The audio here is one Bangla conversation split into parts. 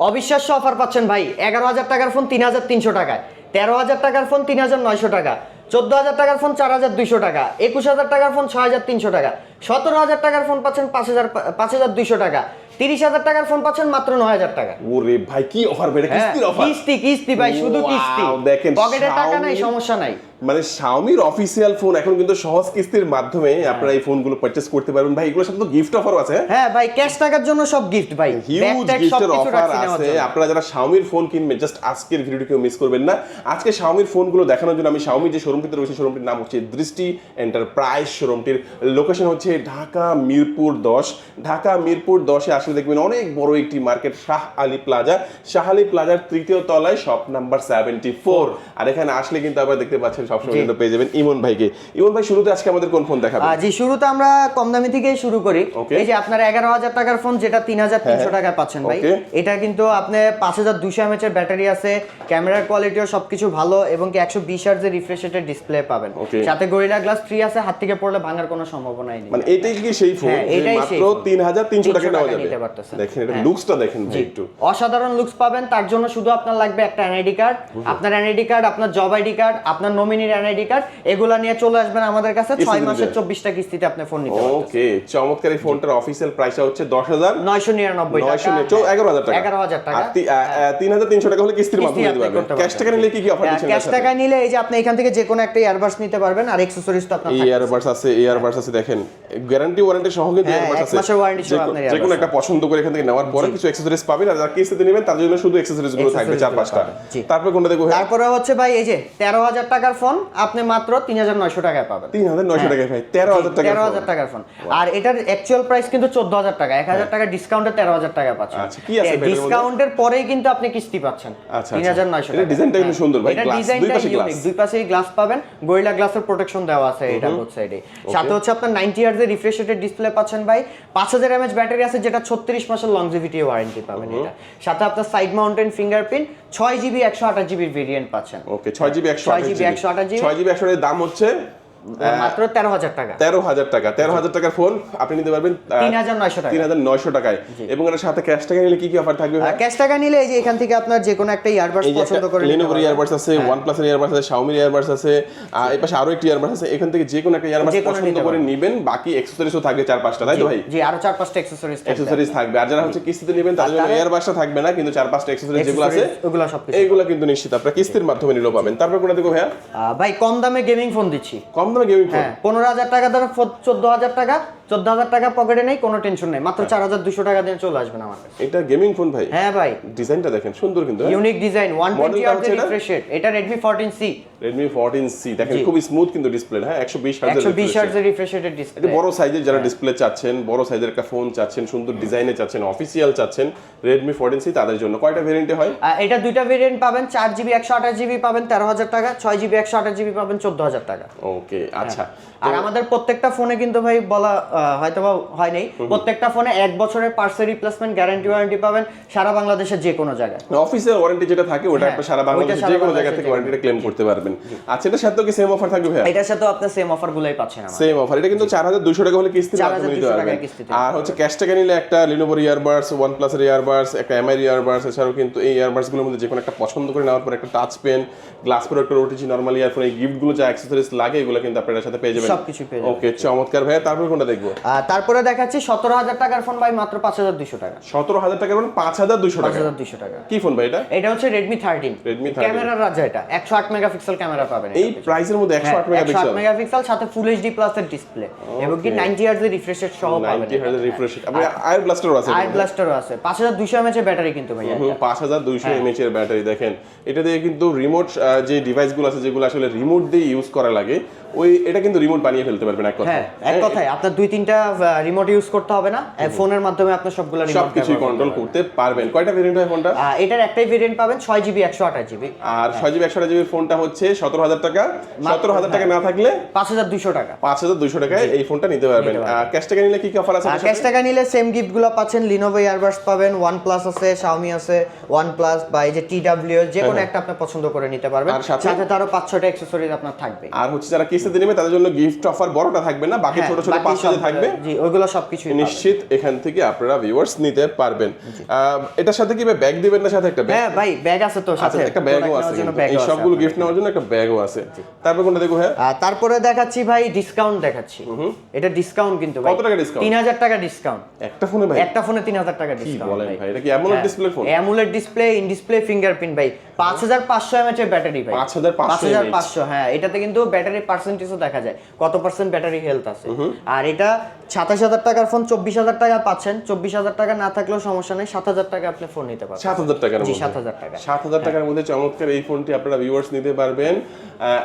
অবিশ্বাস্য অফার পাচ্ছেন ভাই। এগারো হাজার টাকার ফোন তিন হাজার তিনশো টাকায় তেরো হাজার টাকার ফোন তিন হাজার নয়শো টাকা। চোদ্দ হাজার টাকার ফোন চার হাজার দুইশো টাকা। একুশ হাজার টাকার ফোন ছয় হাজার তিনশো টাকা। সতেরো হাজার টাকার ফোন পাচ্ছেন পাঁচ হাজার পাঁচ হাজার দুইশো টাকা। তিরিশ হাজার টাকার ফোন পাচ্ছেন মাত্র নয় হাজার টাকা। ওরে ভাই কি অফার বেড়ে হ্যাঁ, কিস্তি কিস্তি ভাই শুধু কিস্তি। দেখেন, পকেটে টাকা নাই সমস্যা নাই। মানে শাওমির অফিসিয়াল ফোন এখন কিন্তু সহজ কিস্তির মাধ্যমে আপনারা এই ফোনগুলো পারচেজ করতে পারবেন। ভাই এগুলোর সাথে তো গিফট অফারও আছে হ্যাঁ? ভাই ক্যাশ টাকার জন্য সব গিফট ভাই। হিউজ গিফটের অফার আছে। আপনারা যারা শাওমির ফোন কিনবেন জাস্ট আজকের ভিডিওটি কেউ মিস করবেন না। আজকে শাওমির ফোনগুলো দেখানোর জন্য আমি শাওমি যে শোরুমটিতে রয়েছে শোরুমটির নাম হচ্ছে দৃষ্টি এন্টারপ্রাইজ শোরুমটির লোকেশন হচ্ছে ঢাকা মিরপুর দশ। ঢাকা মিরপুর দশে আসলে দেখবেন অনেক বড় একটি মার্কেট শাহ আলী প্লাজা শাহ আলী প্লাজার তৃতীয় তলায় শপ নাম্বার সেভেন্টি ফোর আর এখানে আসলে কিন্তু আবার দেখতে পাচ্ছেন সবসময়। কিন্তু পেয়ে যাবেন ইমন ভাইকে। ইমন ভাই শুরুতে আজকে আমাদের কোন ফোন দেখাবেন? জি শুরুতে আমরা কম দামি থেকেই শুরু করি। এই যে আপনার এগারো হাজার টাকার ফোন যেটা তিন হাজার তিনশো টাকায় পাচ্ছেন ভাই। এটা কিন্তু আপনি পাঁচ হাজার দুশো ব্যাটারি আছে ক্যামেরার কোয়ালিটিও সবকিছু ভালো এবং কি একশো বিশ হার্জের রিফ্রেশ রেটের ডিসপ্লে পাবেন। সাথে গরিলা গ্লাস থ্রি আছে হাত থেকে পড়লে ভাঙার কোনো সম্ভাবনাই নেই। মানে এটাই কি সেই ফোন হ্যাঁ, এটাই মাত্র তিন হাজার তিনশো টাকা নেওয়া যাবে। দেখেন এটা হ্যাঁ। লুকসটা দেখেন একটু। অসাধারণ লুকস পাবেন তার জন্য শুধু আপনার লাগবে একটা এনআইডি কার্ড আপনার এনআইডি কার্ড আপনার জব আইডি কার্ড আপনার নমিনির এনআইডি কার্ড এগুলা নিয়ে চলে আসবেন আমাদের কাছে। ছয় মাসের। চব্বিশটা কিস্তিতে আপনি ফোন নিতে ওকে চমৎকার এই ফোনটার অফিসিয়াল প্রাইসটা হচ্ছে দশ হাজার নয়শো নিরানব্বই নয়শো টাকা এগারো হাজার টাকা। এগারো হাজার টাকা। আ, তিন হাজার তিনশো টাকা হলে কিস্তির মাধ্যমে দিতে পারবেন। ক্যাশ টাকা নিলে কি কি অফার দিচ্ছেন ক্যাশ টাকা নিলে এই যে আপনি এখান থেকে যে কোনো একটা ইয়ারবাডস নিতে পারবেন আর এক্সেসরিজ তো আপনার থাকবে। আছে এই আছে দেখেন। গ্যারান্টি ওয়ারেন্টি সহ কিন্তু হ্যাঁ, ইয়ারবাডস এক আছে। মাসের warranty সহ আপনার যে কোনো একটা পছন্দ করে এখান থেকে নেওয়ার পরে কিছু অ্যাক্সেসরিজ পাবেন আর যারা কিস্তিতে নেবেন তার জন্য শুধু অ্যাক্সেসরিজগুলো থাকবে চার পাঁচটা তারপর কোনটা দেখব তারপরে হচ্ছে ভাই এই যে তেরো হাজার টাকার ফোন আপনি মাত্র তিন হাজার নয়শো টাকায় পাবেন। তিন হাজার নয়শো টাকা ভাই তেরো হাজার টাকা তেরো হাজার টাকার ফোন। আর এটার অ্যাকচুয়াল প্রাইস কিন্তু চোদ্দ হাজার টাকা এক হাজার টাকা ডিসকাউন্টে তেরো হাজার টাকা পাচ্ছেন। আচ্ছা? ডিসকাউন্টের পরেই কিন্তু আপনি কিস্তি পাচ্ছেন আচ্ছা, তিন হাজার নয়শো ডিজাইনটা কিন্তু সুন্দর ভাই, ডিজাইনটা ইউনিক দুই পাশেই গ্লাস পাবেন গরিলা গ্লাসের প্রোটেকশন দেওয়া আছে এটা বোথ সাইডে সাথে হচ্ছে আপনার নাইনটি ইয়ার্স রিফ্রেশ রেটের ডিসপ্লে পাচ্ছেন ভাই পাঁচ হাজার এমএচ ব্যাটারি আছে যেটা ছত্রিশ মাসের লংজিভিটি ওয়ারেন্টি পাবেন এটা। সাথে আপনার সাইড মাউন্টেন ফিঙ্গারপ্রিন্ট ছয় জিবি একশো আঠাশ জিবির ভেরিয়েন্ট পাচ্ছেন। ওকে ছয় জিবি একশো 6 GB, 128 জিবি? ছয় জিবি একশো দাম হচ্ছে মাত্র তেরো হাজার টাকা। তেরো হাজার টাকা। তেরো হাজার টাকার ফোন আপনি নিতে পারবেন তিন হাজার নয়শো টাকা তিন হাজার নয়শো টাকায়। এবং এর সাথে ক্যাশ টাকা নিলে কি কি অফার থাকবে ক্যাশ টাকা নিলে এই যে এখান থেকে আপনার যে কোনো একটা ইয়ারবাডস পছন্দ করে নিতে লেনোভোর ইয়ারবাডস আছে ওয়ানপ্লাস এর ইয়ারবাডস আছে ইয়ারবাডস আছে আর এই পাশে আরও একটি ইয়ারবাডস আছে। এখান থেকে যে কোনো একটা ইয়ারবাডস পছন্দ করে নেবেন। বাকি অ্যাকসেসরিজও থাকবে চার পাঁচটা তাই তো ভাই? জি আরও চার পাঁচটা অ্যাকসেসরিজ অ্যাকসেসরিজ থাকবে। আর যারা হচ্ছে কিস্তিতে নেবেন তাদের জন্য ইয়ারবাডসটা থাকবে না কিন্তু চার পাঁচটা অ্যাকসেসরিজ যেগুলো আছে ওগুলো এইগুলো কিন্তু নিশ্চিত। আপনারা কিস্তির মাধ্যমে নিলেও পাবেন। তারপর কোনটা দেখো ভাইয়া? ভাই কম দামে গেমিং ফোন দিচ্ছি। কম দামে গেমিং ফোন। হ্যাঁ পনেরো হাজার টাকা ধরো চোদ্দ হাজার টাকা চোদ্দ হাজার টাকা পকেটে নেই কোনো টেনশন নেই। মাত্র চার হাজার দুশো টাকা দিয়ে চলে আসবেন আমার এটা গেমিং ফোন ভাই। হ্যাঁ ভাই। ডিজাইনটা দেখেন সুন্দর কিন্তু হ্যাঁ? ইউনিক ডিজাইন ওয়ান টোয়েন্টি এটা? রিফ্রেশ রেট এটা Redmi fourteen C Redmi 14C দেখেন জি। খুব স্মুথ কিন্তু ডিসপ্লে হ্যাঁ 120 হার্জের একশো বিশ refresh rate। হার্জের রিফ্রেশ রেটের ডিসপ্লে বড় সাইজের যারা হ্যাঁ। ডিসপ্লে চাচ্ছেন বড় সাইজের একটা ফোন চাচ্ছেন সুন্দর ডিজাইনে চাচ্ছেন অফিসিয়াল চাচ্ছেন রেডমি ফোরটিন সি তাদের জন্য। কয়টা ভেরিয়েন্টে হয়? এটা দুইটা ভেরিয়েন্ট পাবেন চার জিবি একশো আঠাশ জিবি পাবেন তেরো হাজার টাকা ছয় জিবি একশো আঠাশ জিবি পাবেন চোদ্দ হাজার টাকা। ওকে আচ্ছা। আর আমাদের প্রত্যেকটা ফোনে কিন্তু ভাই বলা হয়তো বা হয় নাই প্রত্যেকটা ফোনে এক বছরের রিপ্লেসমেন্ট গ্যারান্টি ওয়ারেন্টি পাবেন সারা বাংলাদেশের যে কোনো জায়গায়। অফিসিয়াল ওয়ারেন্টি যেটা থাকে ওটা হ্যাঁ, একটা সারা ওইটা বাংলাদেশে সারা যে কোনো জায়গা থেকে ওয়ারেন্টিটা ক্লেম করতে পারবেন। আচ্ছা এটার কি সেম অফার থাকবে এটার সাথে আপনি সেম অফার গুলাই পাচ্ছেন সেম অফার এটা কিন্তু চার হাজার দুশো টাকা হলে কিস্তি 4,200 মাধ্যমে নিতে পারবেন আর হচ্ছে ক্যাশ টাকা নিলে একটা ইয়ারবাডস প্লাসের ইয়ারবাডস একটা ইয়ারবাডস এছাড়াও কিন্তু এই ইয়ারবাডসগুলোর মধ্যে যে কোনো একটা পছন্দ করে নেওয়ার পর একটা টাচ পেন গ্লাস প্রোডাক্টের ওটিজি নর্মাল ইয়ারফোন এই গিফটগুলো যা অ্যাক্সেসরিজ লাগে এগুলো কিন্তু আপনার সাথে পেয়ে যাবেন। সবকিছু পেয়ে যাবেন। ওকে চমৎকার ভাইয়া তারপর কোনটা দেখব? আর তারপরে দেখাচ্ছি সতেরো হাজার টাকার ফোন ভাই মাত্র পাঁচ হাজার দুশো টাকা। সতেরো হাজার টাকা মানে পাঁচ হাজার দুশো টাকা। হাজার দুশো টাকা। কি ফোন ভাই এটা? এটা হচ্ছে রেডমি থার্টিন 13 ক্যামেরার রাজা এটা। একশো আট মেগাপিক্সেল ক্যামেরা পাবেন এই প্রাইসের মধ্যে একশো আট হ্যাঁ, একশো আট মেগাপিক্সেল মেগাপিক্সেল সাথে ফুল এইচডি প্লাস এর ডিসপ্লে এবং কি নাইনটি ইয়ার্স এর রিফ্রেশ রেট সহ পাবেন নাইনটি হাজার রিফ্রেশ আপনি আয়ার ব্লাস্টারও আছে আই ব্লাস্টারও আছে। পাঁচ হাজার দুশো এমএচ এর ব্যাটারি কিন্তু ভাই পাঁচ হাজার দুইশো হ্যাঁ। এমএচ এর ব্যাটারি দেখেন। এটা দিয়ে কিন্তু রিমোট যে ডিভাইসগুলো আছে যেগুলো আসলে রিমোট দিয়ে ইউজ করা লাগে ওই এটা কিন্তু রিমোট বানিয়ে ফেলতে পারবেন এক কথা হ্যাঁ এক কথায় আপনার দুই তিনটা রিমোট ইউজ করতে হবে না। ফোনের মাধ্যমে আপনার সবগুলো সব রিমোট কিছুই কন্ট্রোল করতে পারবেন। কয়টা ভেরিয়েন্ট হয় ফোনটা? এটার একটাই ভেরিয়েন্ট পাবেন ছয় জিবি একশো আঠাশ জিবি আর ছয় জিবি একশো জিবির ফোনটা হচ্ছে সতেরো হাজার টাকা। সতেরো হাজার টাকা না থাকলে পাঁচ হাজার দুশো টাকা। পাঁচ হাজার দুইশো টাকায় এই ফোনটা নিতে পারবেন। ক্যাশ টাকা নিলে কি কি অফার আছে ক্যাশ টাকা নিলে সেম গিফটগুলো পাচ্ছেন লিনোভো ইয়ারবাডস পাবেন প্লাস আছে শাওমি আছে প্লাস বা এই যে ডাব্লিউ যে কোনো একটা আপনি পছন্দ করে নিতে পারবেন। হ্যাঁ, আর সাথে? তারও পাঁচ ছয়টা অ্যাক্সেসরিজ আপনার থাকবে। আর হচ্ছে যারা কিস্তিতে নেবে তাদের জন্য গিফট অফার বড়টা থাকবে না বাকি হ্যাঁ, ছোট ছোট বাকি পাঁচটা যে সবগুলো থাকবে? জি ওইগুলো সবকিছুই পাবেন। নিশ্চিত এখান থেকে আপনারা ভিউয়ার্স নিতে পারবেন। এটার সাথে কি ব্যাগ দিবেন না সাথে একটা ব্যাগ হ্যাঁ ভাই ব্যাগ আছে তো আচ্ছা সাথে। একটা ব্যাগও আছে এই সবগুলো গিফট নেওয়ার জন্য একটা ব্যাগও আছে। তারপর কোনটা দেখো হ্যাঁ তারপরে দেখাচ্ছি ভাই ডিসকাউন্ট দেখাচ্ছি। এটা ডিসকাউন্ট কিন্তু ভাই। কত টাকা? তিন হাজার টাকা ডিসকাউন্ট একটা ফোনে ভাই? একটা ফোনে তিন হাজার টাকা কি ডিসকাউন্ট বলেন ভাই। এটা কি AMOLED display phone AMOLED display in display fingerprint ভাই। পাঁচ হাজার পাঁচশো এমএচ এর ব্যাটারি ভাই। 5500 mAh পাঁচশো হ্যাঁ। এটাতে কিন্তু ব্যাটারি পার্সেন্টেজও দেখা যায়। কত পার্সেন্ট ব্যাটারি হেলথ আছে। আর এটা সাতাশ হাজার টাকার ফোন চব্বিশ হাজার টাকা পাচ্ছেন। চব্বিশ হাজার টাকা না থাকলেও সমস্যা নেই। সাত হাজার টাকা আপনি ফোন নিতে পারবেন। সাত হাজার টাকার সাত হাজার টাকা। সাত হাজার টাকার মধ্যে চমৎকার এই ফোনটি আপনারা ভিউয়ার্স নিতে পারবেন।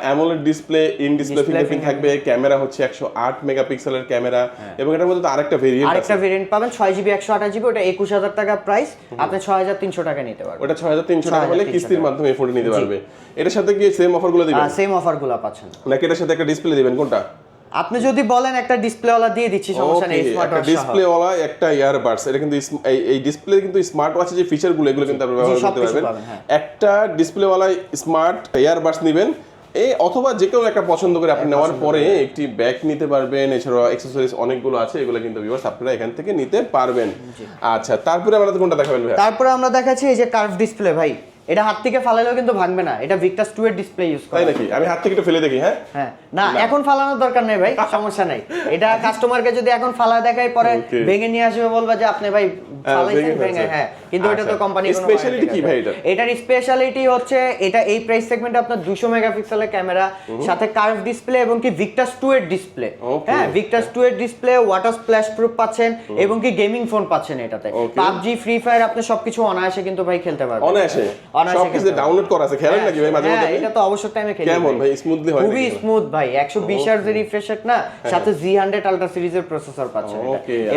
AMOLED display in display fingerprint থাকবে। ক্যামেরা হচ্ছে একশো আট মেগাপিক্সেলের ক্যামেরা। এবং এটার মধ্যে তো আরেকটা ভেরিয়েন্ট আরেকটা ভেরিয়েন্ট পাবেন। ছয় জিবি একশো আঠাশ জিবি ওটা একুশ হাজার টাকা প্রাইস আপনি ছয় হাজার তিনশো টাকা নিতে পারবেন। ওটা ছয় হাজার তিনশো টাকা হলে কিস্তির মাধ্যমে এই ফোনটি নিতে পারবে। এটার সাথে কি সেম অফারগুলো দিবেন? সেম অফারগুলো পাচ্ছেন। নাকি এটার সাথে একটা ডিসপ্লে দিবেন? কোনটা? আপনি যদি বলেন একটা ডিসপ্লেওয়ালা দিয়ে দিচ্ছি সমস্যা নেই স্মার্ট একটা ডিসপ্লে ওয়ালা একটা ইয়ারবাডস এটা কিন্তু এই এই ডিসপ্লে কিন্তু স্মার্ট ওয়াচের যে ফিচারগুলো এগুলো কিন্তু আপনি ব্যবহার করতে পারবেন। হ্যাঁ। একটা ডিসপ্লেওয়ালা স্মার্ট ইয়ারবাডস নেবেন। এই অথবা যে কোনো একটা পছন্দ করে আপনি নেওয়ার পরে একটি ব্যাগ নিতে পারবেন। এছাড়া অ্যাক্সেসরিজ অনেকগুলো আছে এগুলো কিন্তু ভিউয়ার্স আপনারা এখান থেকে নিতে পারবেন। আচ্ছা তারপরে আমাদের কোনটা দেখাবেন ভাই তারপরে আমরা দেখাচ্ছি এই যে কার্ভ ডিসপ্লে ভাই। এটা হাত থেকে ফালালেও কিন্তু ভাঙবে না। এটা ভিক্টাস টু এর ডিসপ্লে ইউজ করে। নাকি? আমি হাত থেকে একটু ফেলে দেখি হ্যাঁ? হ্যাঁ। না এখন ফালানোর দরকার নেই ভাই সমস্যা নাই। এটা কাস্টমারকে যদি এখন ফালা দেখাই পরে ভেঙে নিয়ে আসবে বলবা যে আপনি ভাই ফালাইছেন ভেঙে হ্যাঁ। কিন্তু এটা তো আচ্ছা। কোম্পানি Speciality কি ভাই এটার? এটার স্পেশালিটি হচ্ছে এটা এই প্রাইস সেগমেন্টে আপনার 200 মেগাপিক্সেলের ক্যামেরা সাথে কার্ভ ডিসপ্লে এবং কি ভিক্টাস টু এর ডিসপ্লে. হ্যাঁ ভিক্টাস টু এর ডিসপ্লে ওয়াটার স্প্ল্যাশ প্রুফ পাচ্ছেন এবং কি গেমিং ফোন পাচ্ছেন এটাতে। পাবজি ফ্রি ফায়ার আপনি সবকিছু অনায়াসে কিন্তু ভাই খেলতে পারবেন। অনায়াসে? সব কিছু ডাউনলোড করা আছে। খেলেন নাকি ভাই মাঝে হ্যাঁ, এটা তো অবসর টাইমে খেলি কেমন ভাই। স্মুথলি হয় খুবই স্মুথ ভাই একশো বিশ হার্জ রিফ্রেশ না সাথে জি হান্ড্রেড আলট্রা সিরিজের প্রসেসর পাচ্ছেন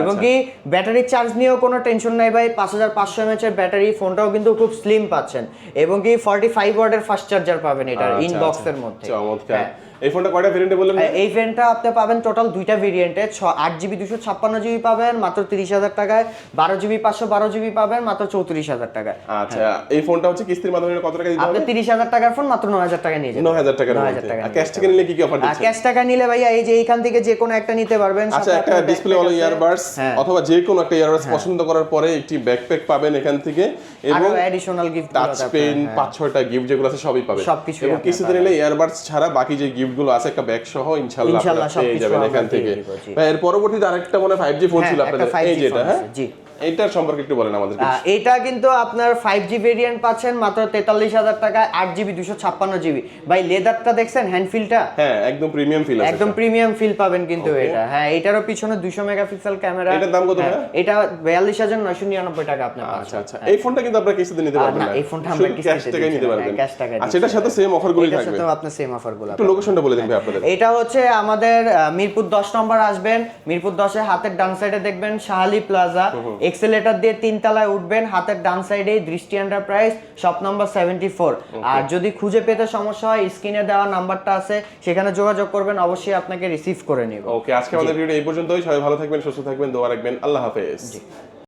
এবং আচ্ছা। কি ব্যাটারি চার্জ নিয়েও কোনো টেনশন নাই ভাই পাঁচ হাজার পাঁচশো এমএচ এর ব্যাটারি ফোনটাও কিন্তু খুব স্লিম পাচ্ছেন। এবং কি ফর্টি ফাইভ ওয়ার্ডের ফাস্ট চার্জার পাবেন এটার আচ্ছা, ইনবক্সের আচ্ছা। মধ্যে। চমৎকার। হ্যাঁ। এই ফোনটা কয়টা ভেরিয়েন্টে বললেন এই ফ্যানটা আপনি পাবেন টোটাল দুইটা ভেরিয়েন্টে আট জিবি দুশো ছাপ্পান্ন জিবি পাবেন মাত্র তিরিশ হাজার টাকায়। বারো জিবি পাঁচশো বারো জিবি পাবেন মাত্র চৌত্রিশ হাজার টাকায়। আচ্ছা এই ফোনটা হচ্ছে কিস্তির মাধ্যমে কত টাকা দিতে হবে? তিরিশ হাজার টাকার ফোন মাত্র নয় হাজার টাকা নিয়ে যাবেন। নয় হাজার টাকার নয় হাজার টাকা ক্যাশ থেকে নিলে কি কি অফার দিচ্ছেন? ক্যাশ টাকা নিলে ভাইয়া এই যে এইখান থেকে যে কোনো একটা নিতে পারবেন আচ্ছা একটা ডিসপ্লে ওয়ালা ইয়ারবাডস হ্যাঁ। অথবা যে কোনো একটা ইয়ারবাডস পছন্দ করার পরে একটি ব্যাকপ্যাক পাবেন এখান থেকে এবং অ্যাডিশনাল গিফট টাচ পেন পাঁচ ছয়টা গিফট যেগুলো আছে সবই পাবেন। সবকিছু এবং কিছুতে নিলে ইয়ারবাডস ছাড়া বাকি যে গিফট গুলো আছে একটা ব্যাগ সহ ইনশাআল্লাহ পেয়ে যাবেন এখান থেকে। এর পরবর্তীতে আরেকটা মনে ফাইভ জি ফোন হ্যাঁ, ছিল আপনাদের। 5G এই যেটা হ্যাঁ? জি। এইটার সম্পর্কে একটু বলেন আমাদের এটা কিন্তু আপনার ফাইভ জি ভেরিয়েন্ট পাচ্ছেন মাত্র তেতাল্লিশ হাজার টাকায় আট জিবি দুশো ছাপ্পান্ন জিবি ভাই লেদারটা দেখছেন? হ্যান্ড ফিলটা হ্যাঁ একদম প্রিমিয়াম ফিল আছে একদম প্রিমিয়াম ফিল পাবেন কিন্তু এটা। হ্যাঁ এটারও পিছনে দুশো মেগাপিক্সেল ক্যামেরা এটার দাম কত ভাইয়া? এটা বিয়াল্লিশ হাজার নয়শো নিরানব্বই টাকা আপনি আচ্ছা আচ্ছা। এই ফোনটা কিন্তু আপনারা কিস্তিতে নিতে পারবেন না, এই ফোনটা আমরা কিস্তিতে ক্যাশ টাকায় নিতে পারবেন হ্যাঁ, cash টাকায় আচ্ছা এটার সাথে সেম অফারগুলোই এটার থাকবে। সাথেও আপনার সেম অফারগুলো একটু লোকেশনটা বলে দিন ভাই আপনাদের। এটা হচ্ছে আমাদের মিরপুর দশ নম্বর আসবেন। মিরপুর দশে হাতের ডান সাইডে দেখবেন শাহালি প্লাজা এক্সেলেটার দিয়ে তিন তলায় উঠবেন হাতের ডান সাইডে Drishti enterprise shop number seventy four আর যদি খুঁজে পেতে সমস্যা হয় স্ক্রিনে দেওয়া নাম্বারটা আছে সেখানে যোগাযোগ করবেন অবশ্যই আপনাকে রিসিভ করে নিব। ওকে আজকে আমাদের ভিডিও এই পর্যন্তই। সবাই ভালো থাকবেন সুস্থ থাকবেন দোয়া রাখবেন। আল্লাহ হাফেজ।